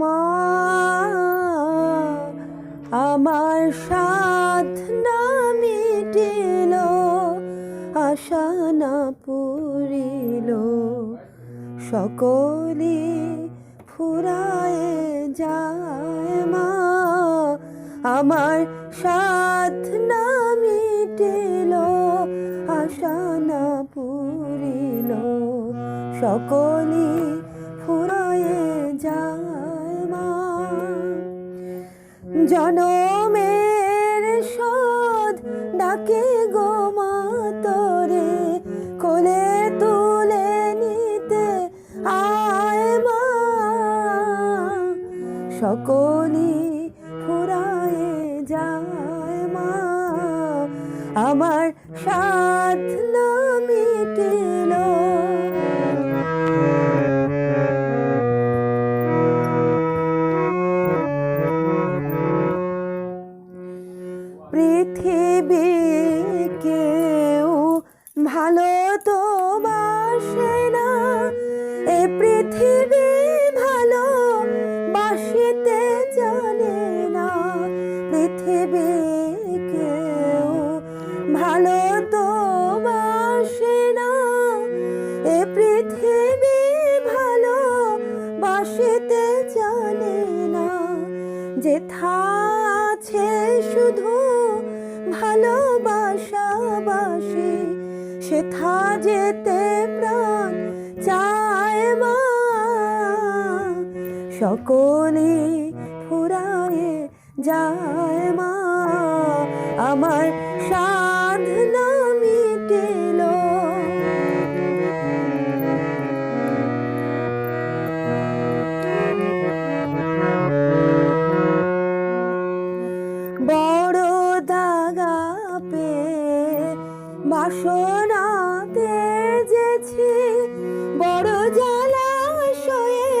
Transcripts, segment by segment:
মা, আমার সাধ না মিটিল, আশা না পুরিল। সকলে ফুরায়ে যায় মা, আমার সাধ না মিটিল, আশা না পুরিল। সকলে ফুরায়ে যায় জনমের শোধ ডাকে গো মা কোলে তুলে নিতে আয় মা। সকলি ফুরায়ে যায় মা। আমার সাধ না মিটিল পৃথিবী কেউ ভালো তো বাসে না। এ পৃথিবী ভালো বাসিতে জানে না। পৃথিবী কেউ ভালো তো বাসে না। এ পৃথিবী ভালো বাসিতে জানে না। যেথা আছে শুধু ভালোবাসাবাসি সেথা যেতে প্রাণ চায় মা। সকলে ফুরায়ে যায় মা। আমার সাধনা বাসনা তেজেছি বড় জলাশয়ে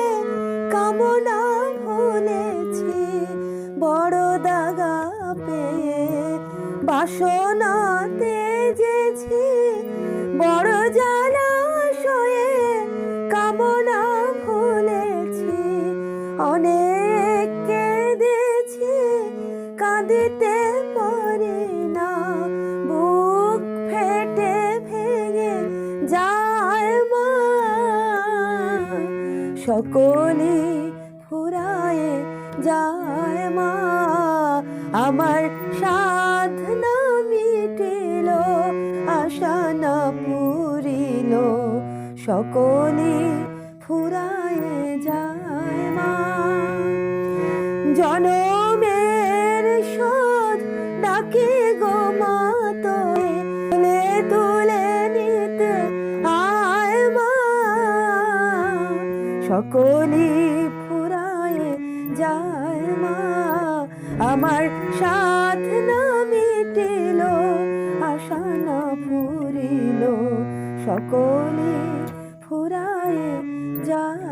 কামনা ভুলেছি, বড় দাগা পে বাসনা তেজেছি বড় জলাশয়ে কামনা ভুলেছি। অনেক কেঁদেছি কাঁদিতে সকলে ফুরায়ে যায় মা। আমার সাধনা মিটিল, আশা না পুরিল। সকলে ফুরায়ে যায় মা। জনমের সকলে ফুরায়ে যায় মা। আমার সাধ না মিটিল আশা না ফুরিল। সকলে ফুরায়ে যায়